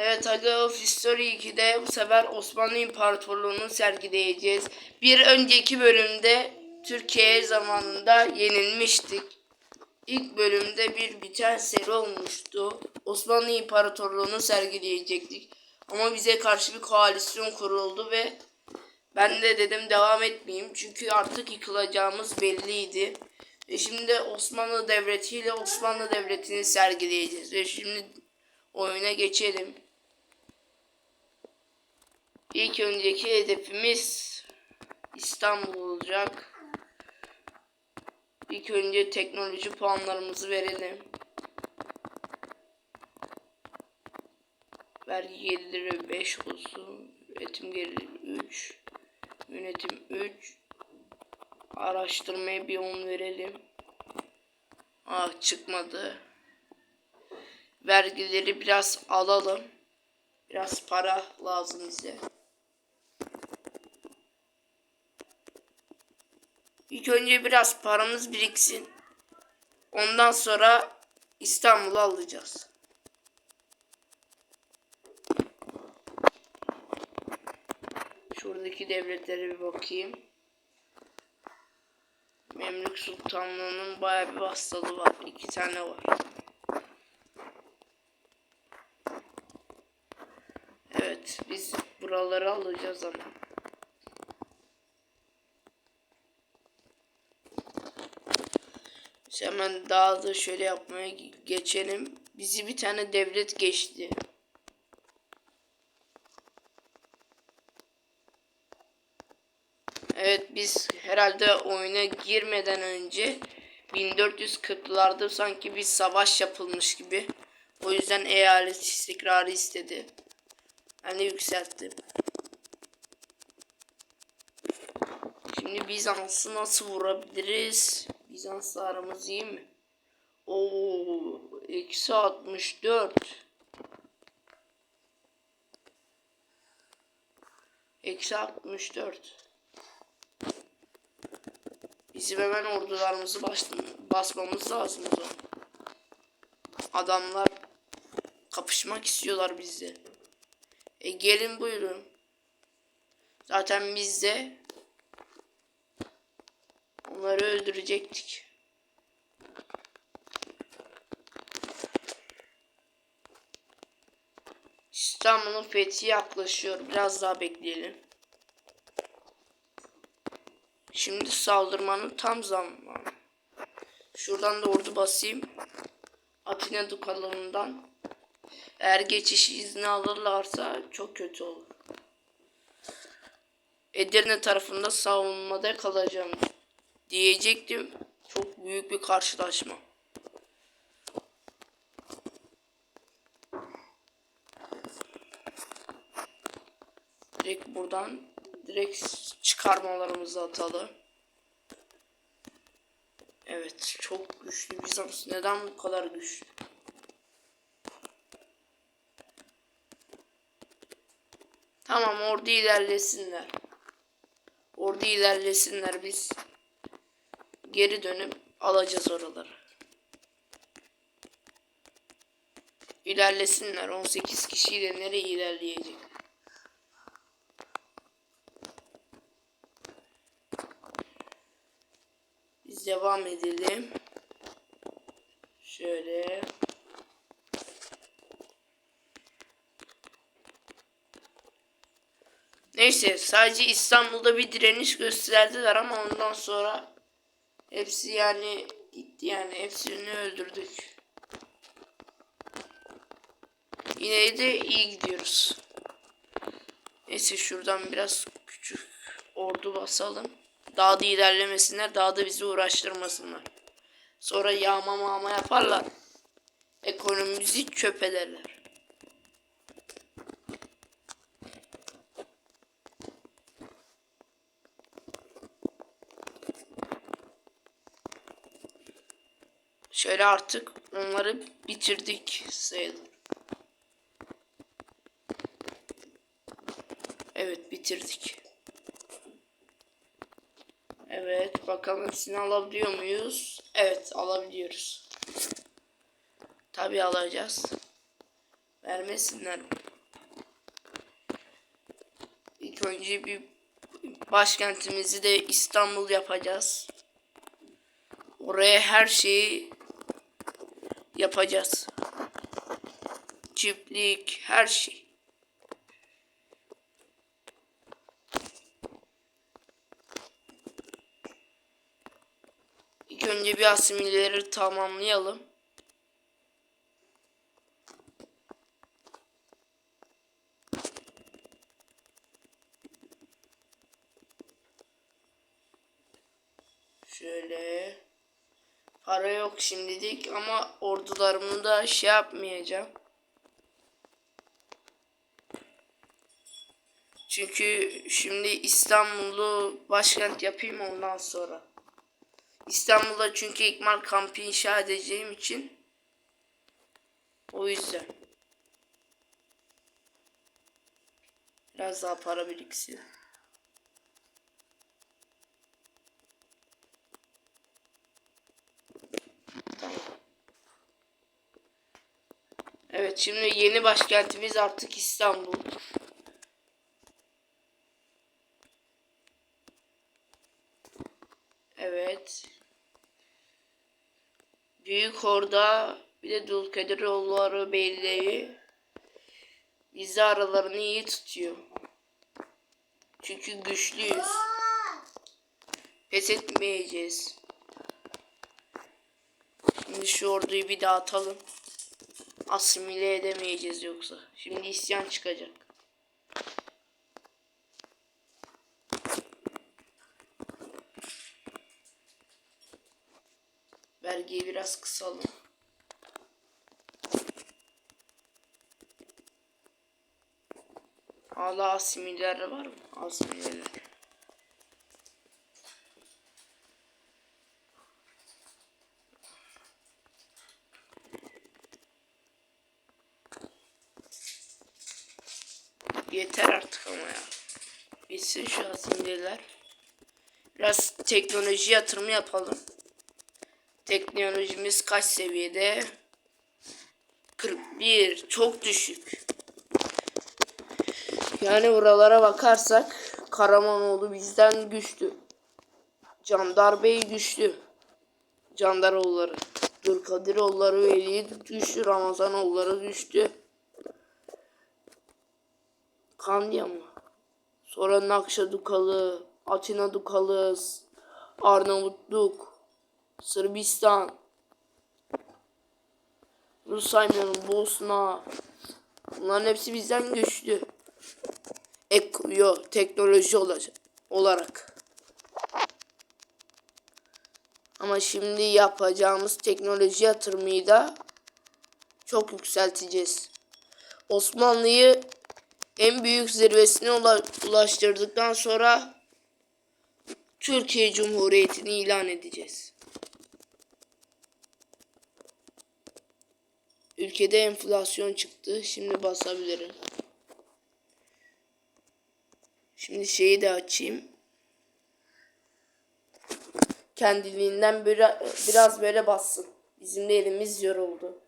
Evet Aga of History 2'de bu sefer Osmanlı İmparatorluğu'nu sergileyeceğiz. Bir önceki bölümde Türkiye zamanında yenilmiştik. İlk bölümde bir biten seri olmuştu. Osmanlı İmparatorluğu'nu sergileyecektik. Ama bize karşı bir koalisyon kuruldu ve ben de dedim devam etmeyeyim. Çünkü artık yıkılacağımız belliydi. Ve şimdi Osmanlı Devleti ile Osmanlı Devleti'ni sergileyeceğiz. Ve şimdi oyuna geçelim. İlk önceki hedefimiz İstanbul olacak. İlk önce teknoloji puanlarımızı verelim. Vergi geliri 5 olsun. Üretim geliri 3. Yönetim 3. Araştırmaya bir 10 verelim. Ah çıkmadı. Vergileri biraz alalım. Biraz para lazım bize. İlk önce biraz paramız biriksin. Ondan sonra İstanbul'u alacağız. Şuradaki devletlere bir bakayım. Memlük Sultanlığı'nın bayağı bir vasalı var. İki tane var. Evet, biz buraları alacağız ama. Biz hemen daha da şöyle yapmaya geçelim. Bizi bir tane devlet geçti. Evet biz herhalde oyuna girmeden önce 1440'larda sanki bir savaş yapılmış gibi. O yüzden eyalet istikrarı istedi. Ben de yükselttim. Şimdi Bizans'ı nasıl vurabiliriz? Bizans'la aramız iyi mi? Oo, eksi 64. Eksi 64. Bizim hemen ordularımızı basmamız lazım o zaman. Adamlar kapışmak istiyorlar bizle. E gelin buyurun. Zaten biz de onları öldürecektik. İstanbul'un fethi yaklaşıyor. Biraz daha bekleyelim. Şimdi saldırmanın tam zamanı. Şuradan da ordu basayım. Atina dukalarından. Eğer geçiş izni alırlarsa çok kötü olur. Edirne tarafında savunmada kalacağım diyecektim. Çok büyük bir karşılaşma. Direkt buradan direkt çıkarmalarımızı atalım. Evet çok güçlü Bizans. Neden bu kadar güçlü? Tamam ordu ilerlesinler. Ordu ilerlesinler biz. Geri dönüp alacağız oraları. İlerlesinler. 18 kişiyle nereye ilerleyecek? Biz devam edelim. Şöyle. Neyse sadece İstanbul'da bir direniş gösterdiler ama ondan sonra hepsi yani gitti yani hepsini öldürdük. Yine de iyi gidiyoruz. Neyse şuradan biraz küçük ordu basalım. Daha da ilerlemesinler, daha da bizi uğraştırmasınlar. Sonra yağma mağma yaparlar. Ekonomimizi çöp ederler. Şöyle artık onları bitirdik sayılır. Evet bitirdik. Evet bakalım hepsini alabiliyor muyuz? Evet alabiliyoruz. Tabi alacağız. Vermesinler. İlk önce bir başkentimizi de İstanbul yapacağız. Oraya her şeyi yapacağız. Çiftlik, her şey. İlk önce bir asimileleri tamamlayalım. Şöyle. Para yok şimdilik ama ordularımı da şey yapmayacağım. Çünkü şimdi İstanbul'u başkent yapayım ondan sonra. İstanbul'da çünkü ikmal kampı inşa edeceğim için o yüzden. Biraz daha para biriksin. Tamam. Evet şimdi yeni başkentimiz artık İstanbul. Evet. Büyük Orda bir de Dulkadiroğulları Beyliği bizi aralarını iyi tutuyor. Çünkü güçlüyüz. Pes etmeyeceğiz. Şu orduyu bir dağıtalım. Asimile edemeyeceğiz yoksa. Şimdi isyan çıkacak. Vergiyi biraz kısalım. Hala asimiler var mı? Asimiler. Yeter artık ama ya. Bitsin şu asimiler. Biraz teknoloji yatırımı yapalım. Teknolojimiz kaç seviyede? 41. Çok düşük. Yani buralara bakarsak Karamanoğlu bizden güçlü. Candar Bey güçlü. Candaroğulları. Durkadiroğulları Veli güçlü. Ramazanoğulları güçlü. Kandya mı? Sonra Nakşa Dukalı, Atina Dukalı, Arnavutluk, Sırbistan, Rusayman'ın Bosna. Bunların hepsi bizden güçlü. Ek, yo, teknoloji olacak olarak. Ama şimdi yapacağımız teknoloji yatırımıyı da çok yükselteceğiz. Osmanlı'yı en büyük zirvesine ula- ulaştırdıktan sonra Türkiye Cumhuriyeti'ni ilan edeceğiz. Ülkede enflasyon çıktı. Şimdi basabilirim. Şimdi şeyi de açayım. Kendiliğinden biraz, biraz böyle bassın. Bizim de elimiz yoruldu.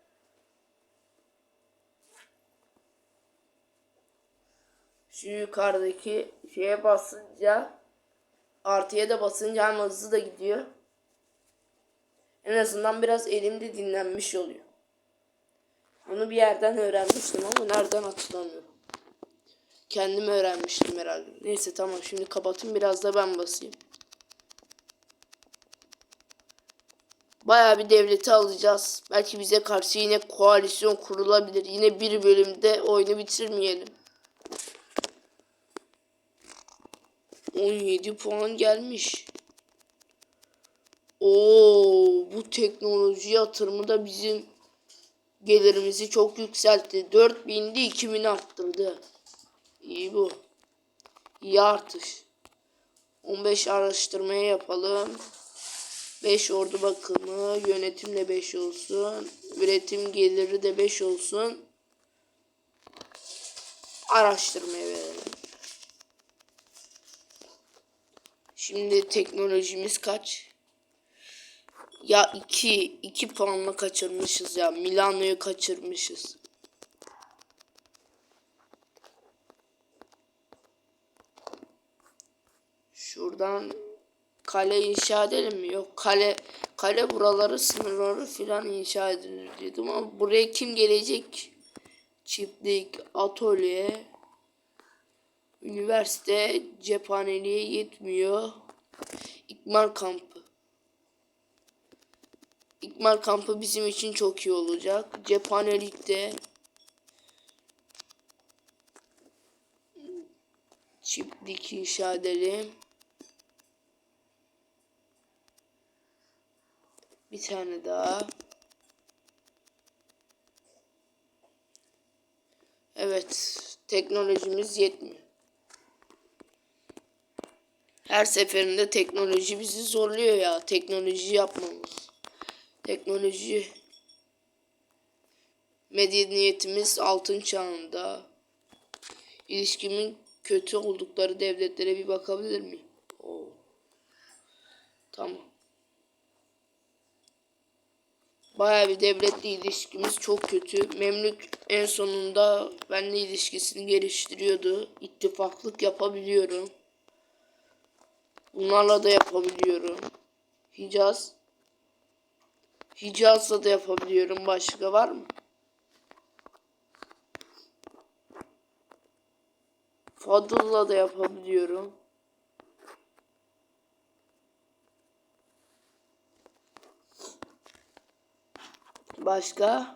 Şu yukarıdaki şeye basınca artıya da basınca hem hızlı da gidiyor. En azından biraz elimde dinlenmiş oluyor. Bunu bir yerden öğrenmiştim ama nereden hatırlamıyorum. Kendim öğrenmiştim herhalde. Neyse tamam şimdi kapatayım biraz da ben basayım. Bayağı bir devleti alacağız. Belki bize karşı yine koalisyon kurulabilir. Yine bir bölümde oyunu bitirmeyelim. 17 puan gelmiş. Oo, bu teknoloji yatırımı da bizim gelirimizi çok yükseltti. 4000'di 2000 arttırdı. İyi bu. İyi artış. 15 araştırmaya yapalım. 5 ordu bakımı, yönetim de 5 olsun. Üretim geliri de 5 olsun. Araştırmaya verelim. Şimdi teknolojimiz kaç? Ya 2 2 puanla kaçırmışız ya. Milano'yu kaçırmışız. Şuradan kale inşa edelim mi? Yok kale kale buraları sınırları filan inşa edilir dedim ama buraya kim gelecek? Çiftlik, atölye, üniversite, cephaneliğe yetmiyor. İkmal kampı. İkmal kampı bizim için çok iyi olacak. Cephanelikte çiftlik inşa edelim. Bir tane daha. Evet, teknolojimiz yetmiyor. Her seferinde teknoloji bizi zorluyor ya. Teknoloji yapmamız. Teknoloji medeniyetimiz altın çağında. İlişkimin kötü oldukları devletlere bir bakabilir miyim? Oo. Tamam. Bayağı bir devletle ilişkimiz çok kötü. Memlük en sonunda benimle ilişkisini geliştiriyordu. İttifaklık yapabiliyorum. Bunlarla da yapabiliyorum. Hicaz. Hicaz'la da yapabiliyorum. Başka var mı? Fadıl'la da yapabiliyorum. Başka?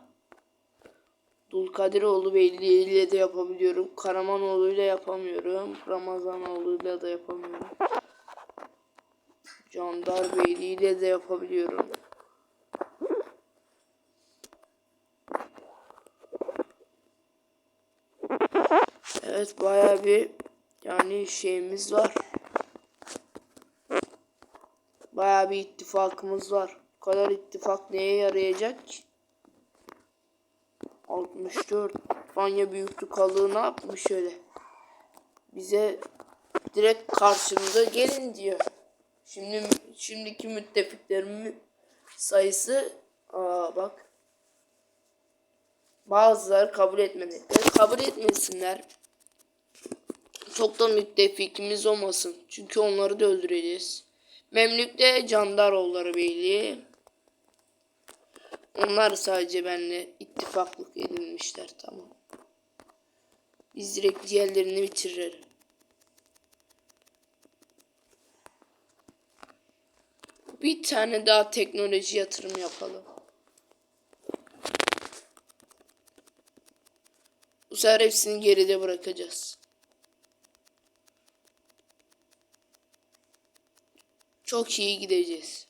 Dulkadiroğlu Beyli ile de yapabiliyorum. Karamanoğlu ile yapamıyorum. Ramazanoğlu ile de yapamıyorum. Candar Beyli ile de yapabiliyorum. Evet bayağı bir yani şeyimiz var. Bayağı bir ittifakımız var. Bu kadar ittifak neye yarayacak ki? 64 Fanya büyüklükalığı ne yapmış öyle? Bize direkt karşımıza gelin diyor. Şimdi şimdiki müttefiklerimin sayısı aa bak bazıları kabul etmedikleri kabul etmesinler. Çok da müttefikimiz olmasın. Çünkü onları da öldüreceğiz. Memlük'te Candaroğulları Beyliği. Onlar sadece benimle ittifaklık edilmişler tamam. Biz direkt diğerlerini bitirelim. Bir tane daha teknoloji yatırım yapalım. Bu sefer hepsini geride bırakacağız. Çok iyi gideceğiz.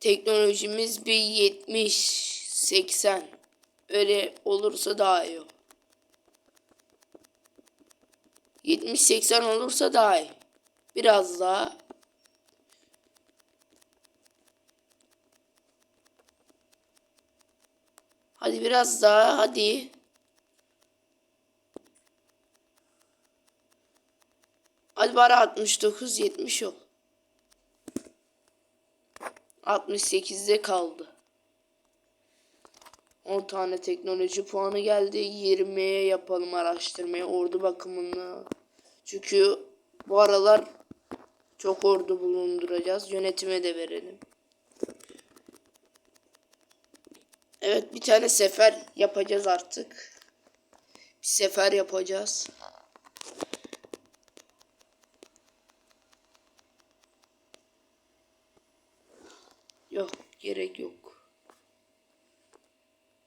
Teknolojimiz bir 70 80 öyle olursa daha iyi. 70 80 olursa daha iyi. Biraz daha Hadi biraz daha hadi. Hadi bari 69 70 ol. 68'de kaldı. 10 tane teknoloji puanı geldi. 20'ye yapalım araştırmayı ordu bakımını. Çünkü bu aralar çok ordu bulunduracağız. Yönetime de verelim. Evet bir tane sefer yapacağız artık. Bir sefer yapacağız. Yok gerek yok.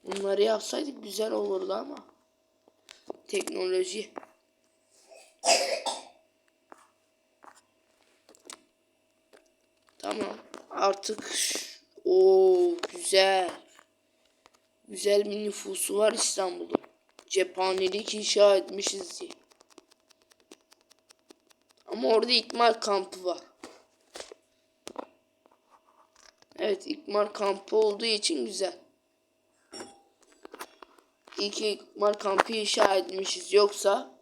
Bunları yapsaydık güzel olurdu ama. Teknoloji. Tamam. Artık o güzel. Güzel bir nüfusu var İstanbul'un. Cephanelik inşa etmişiz diye. Ama orada ikmal kampı var. Evet ikmal kampı olduğu için güzel. İyi ki ikmal kampı inşa etmişiz. Yoksa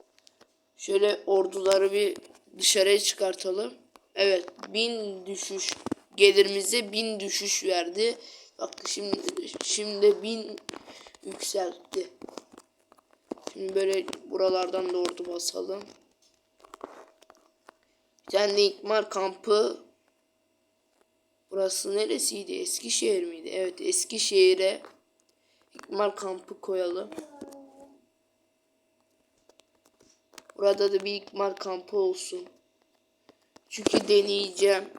şöyle orduları bir dışarıya çıkartalım. Evet bin düşüş gelirimize bin düşüş verdi. Bak şimdi şimdi bin yükseltti. Şimdi böyle buralardan da ordu basalım. Bir tane de ikmal kampı. Burası neresiydi? Eskişehir miydi? Evet Eskişehir'e ikmal kampı koyalım. Burada da bir ikmal kampı olsun. Çünkü deneyeceğim.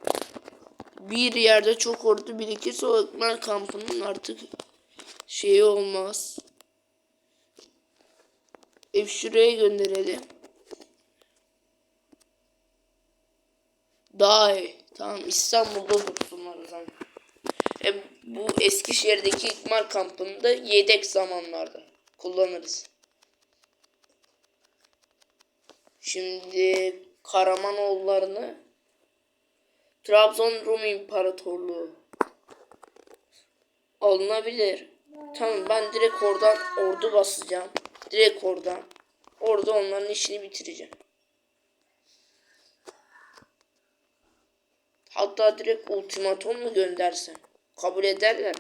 Bir yerde çok ordu birikirse o ikmal kampının artık şeyi olmaz. Ev şuraya gönderelim. Daha iyi. Tamam İstanbul'da dursunlar o zaman. E, bu Eskişehir'deki ikmal kampında yedek zamanlarda kullanırız. Şimdi Karamanoğullarını Trabzon Rum İmparatorluğu alınabilir. Tamam ben direkt oradan ordu basacağım. Direkt oradan. Orada onların işini bitireceğim. Hatta direkt ultimatom mu göndersem? Kabul ederler.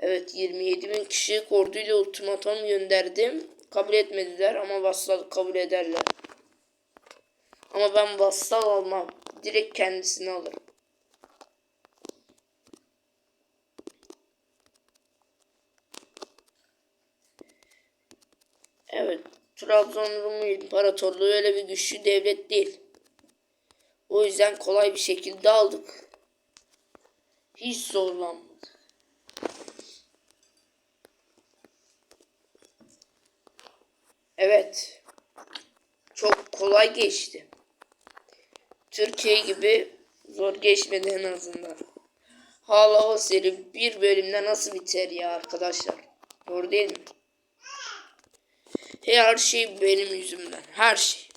Evet 27 bin kişilik orduyla ultimatom gönderdim. Kabul etmediler ama vassalı kabul ederler. Ama ben vassal almam. Direkt kendisini alırım. Evet. Trabzon Rum İmparatorluğu öyle bir güçlü devlet değil. O yüzden kolay bir şekilde aldık. Hiç zorlanmadı. Evet. Çok kolay geçti. Türkiye gibi zor geçmedi en azından. Hala o seri bir bölümde nasıl biter ya arkadaşlar? Doğru değil mi? Her şey benim yüzümden. Her şey.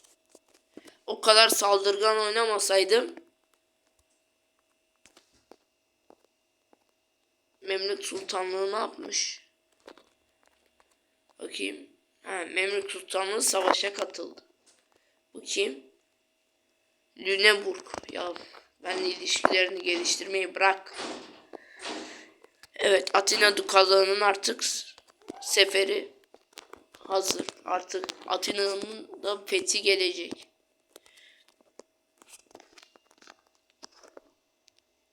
O kadar saldırgan oynamasaydım Memlük Sultanlığı ne yapmış? Bakayım. Ha, Memlük Sultanlığı savaşa katıldı. Bu kim? Lüneburg. Ya benle ilişkilerini geliştirmeyi bırak. Evet Atina Dukalığı'nın artık seferi hazır. Artık Atina'nın da fethi gelecek.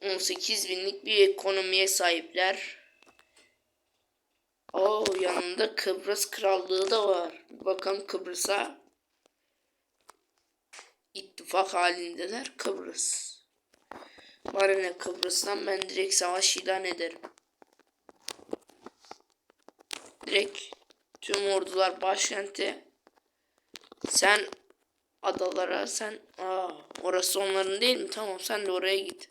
18 binlik bir ekonomiye sahipler. O yanında Kıbrıs Krallığı da var. Bakalım Kıbrıs'a ittifak halindeler Kıbrıs. Bana ne Kıbrıs'tan ben direkt savaş ilan ederim. Direkt tüm ordular başkente. Sen adalara sen aa orası onların değil mi? Tamam sen de oraya git.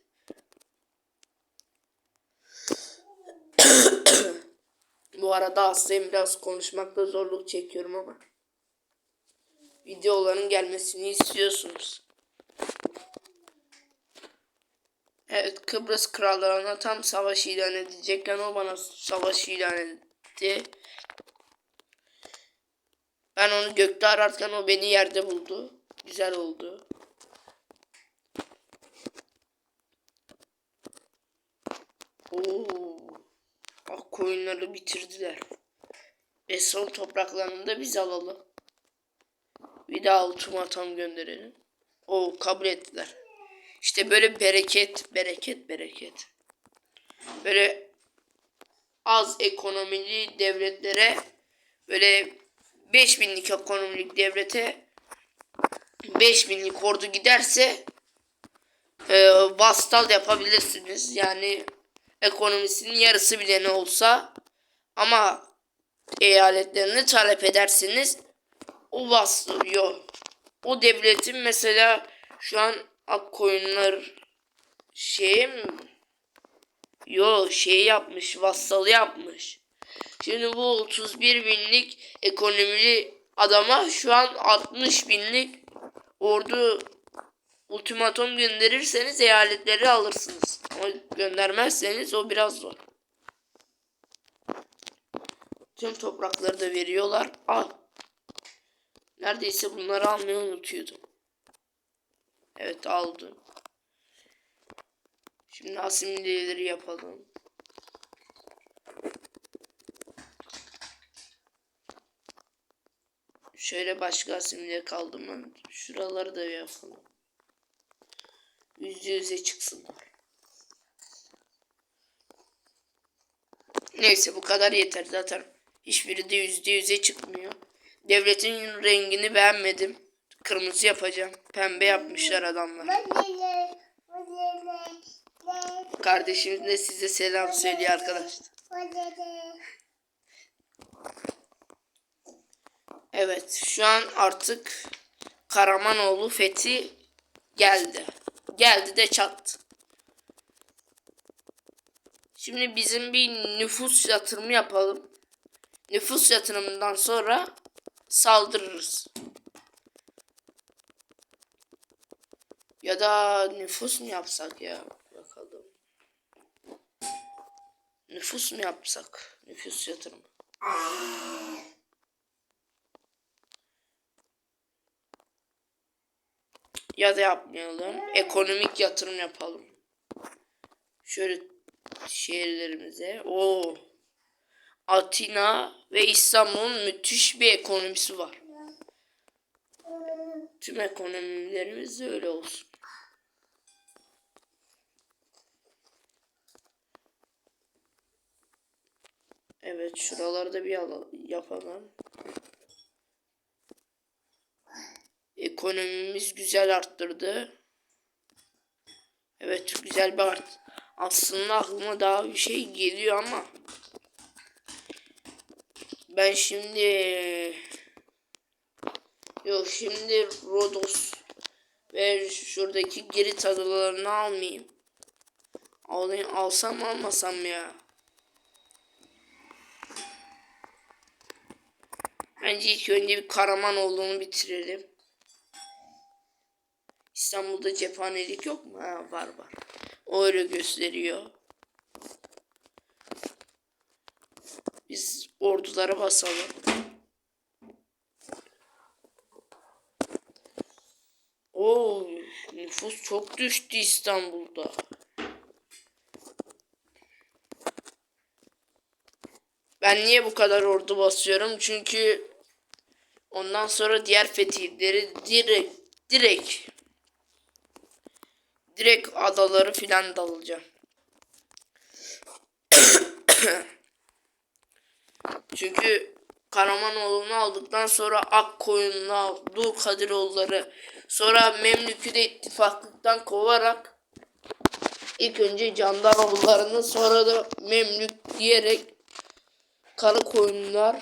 Bu arada aslında biraz konuşmakta zorluk çekiyorum ama videoların gelmesini istiyorsunuz. Evet Kıbrıs krallığına tam savaş ilan edecekken o bana savaş ilan etti. Ben onu gökte ararken o beni yerde buldu. Güzel oldu. Oo. Koyunları bitirdiler. Ve son topraklarını da biz alalım. Bir daha ultimatom gönderelim. O kabul ettiler. İşte böyle bereket, bereket, bereket. Böyle az ekonomili devletlere böyle 5000'lik ekonomik devlete 5000'lik ordu giderse e, vastal yapabilirsiniz. Yani ekonomisinin yarısı bile ne olsa ama eyaletlerini talep edersiniz o vasıtlıyor. O devletin mesela şu an Akkoyunlar şey mi? Yo şey yapmış, vassalı yapmış. Şimdi bu 31 binlik ekonomili adama şu an 60 binlik ordu ultimatom gönderirseniz eyaletleri alırsınız. Ama göndermezseniz o biraz zor. Tüm toprakları da veriyorlar. Al. Neredeyse bunları almayı unutuyordum. Evet aldım. Şimdi asimileleri yapalım. Şöyle başka simleri kaldı mı? Şuraları da yapalım. Yüzde yüze çıksınlar. Neyse bu kadar yeter zaten. Hiçbiri de yüzde yüze çıkmıyor. Devletin rengini beğenmedim. Kırmızı yapacağım. Pembe yapmışlar adamlar. Kardeşim de size selam söylüyor arkadaşlar. Evet şu an artık Karamanoğlu fethi geldi. Geldi de çattı. Şimdi bizim bir nüfus yatırımı yapalım. Nüfus yatırımından sonra saldırırız. Ya da nüfus mu yapsak ya? Bakalım. Nüfus mu yapsak? Nüfus yatırımı. Ya da yapmayalım. Ekonomik yatırım yapalım. Şöyle şehirlerimize. O Atina ve İstanbul'un müthiş bir ekonomisi var. Tüm ekonomilerimiz öyle olsun. Evet şuralarda bir yapalım. Ekonomimiz güzel arttırdı. Evet güzel bir art. Aslında aklıma daha bir şey geliyor ama ben şimdi yok şimdi Rodos ve şuradaki Girit adalarını almayayım. Alayım, alsam almasam ya? Bence ilk önce bir Karaman olduğunu bitirelim. İstanbul'da cephanelik yok mu? Ha, var var. O öyle gösteriyor. Biz ordulara basalım. Oo, nüfus çok düştü İstanbul'da. Ben niye bu kadar ordu basıyorum? Çünkü ondan sonra diğer fetihleri direkt direkt direkt adaları filan dalacağım. Çünkü Karamanoğlu'nu aldıktan sonra Akkoyunlu, Dur Kadiroğulları, sonra Memlük'ü de ittifaklıktan kovarak ilk önce Candaroğullarını sonra da Memlük diyerek Karakoyunlar,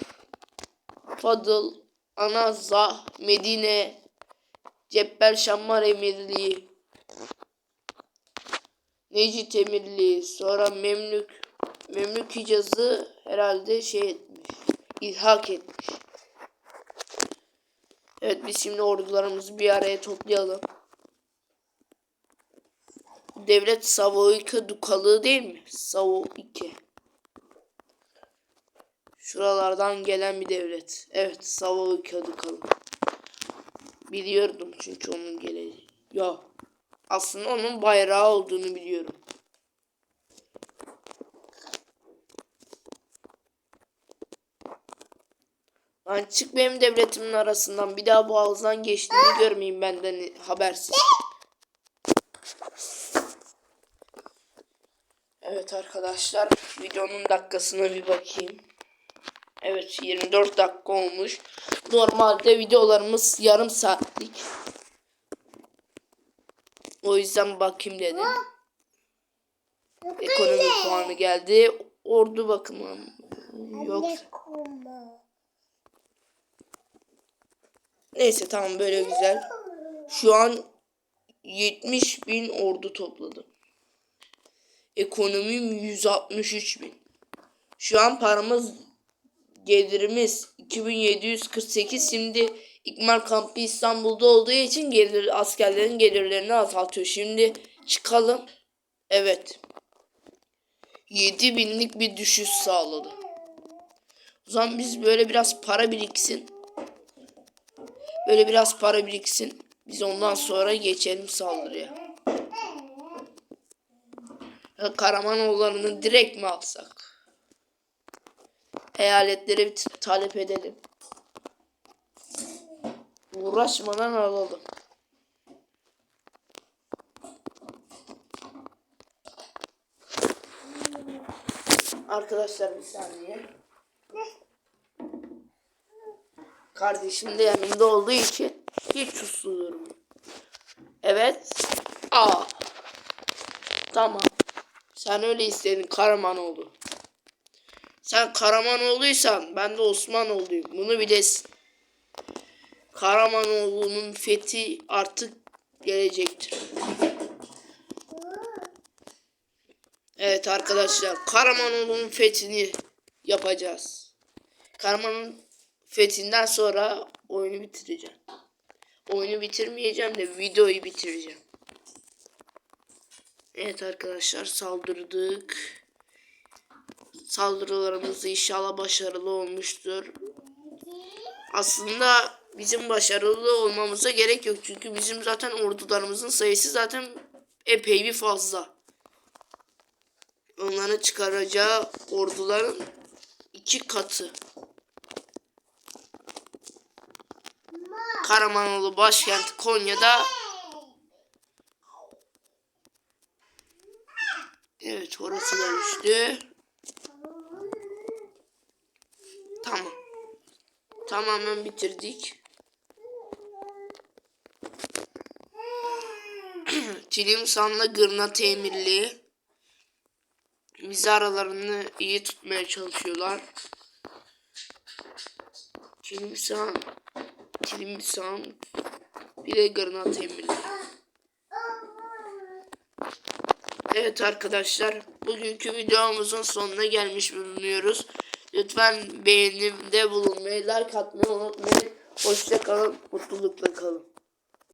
Fadıl, Anazah, Medine, Cebbel Şammar Emirliği, Necit Emirliği, sonra Memlük, Memlük Hicaz'ı herhalde şey etmiş, ilhak etmiş. Evet biz şimdi ordularımızı bir araya toplayalım. Devlet Savoyka Dukalığı değil mi? Savoyka. Şuralardan gelen bir devlet. Evet Savoyka Dukalığı. Biliyordum çünkü onun geleceği. Ya aslında onun bayrağı olduğunu biliyorum. Lan çık benim devletimin arasından. Bir daha bu ağızdan geçtiğini görmeyeyim benden habersiz. Evet arkadaşlar videonun dakikasına bir bakayım. Evet 24 dakika olmuş. Normalde videolarımız yarım saatlik. O yüzden bakayım dedim. Ekonomi puanı geldi. Ordu bakımı yok. Neyse tamam böyle güzel. Şu an 70 bin ordu topladım. Ekonomim 163 bin. Şu an paramız gelirimiz 2748 şimdi İkmal kampı İstanbul'da olduğu için gelir askerlerin gelirlerini azaltıyor. Şimdi çıkalım. Evet. 7 binlik bir düşüş sağladı. O zaman biz böyle biraz para biriksin. Böyle biraz para biriksin. Biz ondan sonra geçelim saldırıya. Ya Karamanoğullarını direkt mi alsak? Eyaletleri bir talep edelim. Uğraşmadan alalım. Arkadaşlar bir saniye. Kardeşim de yanımda olduğu için hiç suslu durmuyor. Evet. Aa. Tamam. Sen öyle istedin Karamanoğlu. Sen Karamanoğlu'ysan ben de Osmanoğlu'yum. Bunu bilesin. Karamanoğlu'nun fethi artık gelecektir. Evet arkadaşlar Karamanoğlu'nun fethini yapacağız. Karaman'ın fethinden sonra oyunu bitireceğim. Oyunu bitirmeyeceğim de videoyu bitireceğim. Evet arkadaşlar saldırdık. Saldırılarımız inşallah başarılı olmuştur. Aslında bizim başarılı olmamıza gerek yok. Çünkü bizim zaten ordularımızın sayısı zaten epey bir fazla. Onların çıkaracağı orduların iki katı. Karamanoğlu başkent Konya'da Evet orası da düştü. Tamam. Tamamen bitirdik. Tilimsan'la Gırnat Emirli bizi aralarını iyi tutmaya çalışıyorlar. Tilimsan Tilimsan bir de Gırnat Emirli. Evet arkadaşlar bugünkü videomuzun sonuna gelmiş bulunuyoruz. Lütfen beğenimde bulunmayı, like atmayı unutmayın. Hoşça kalın, mutlulukla kalın.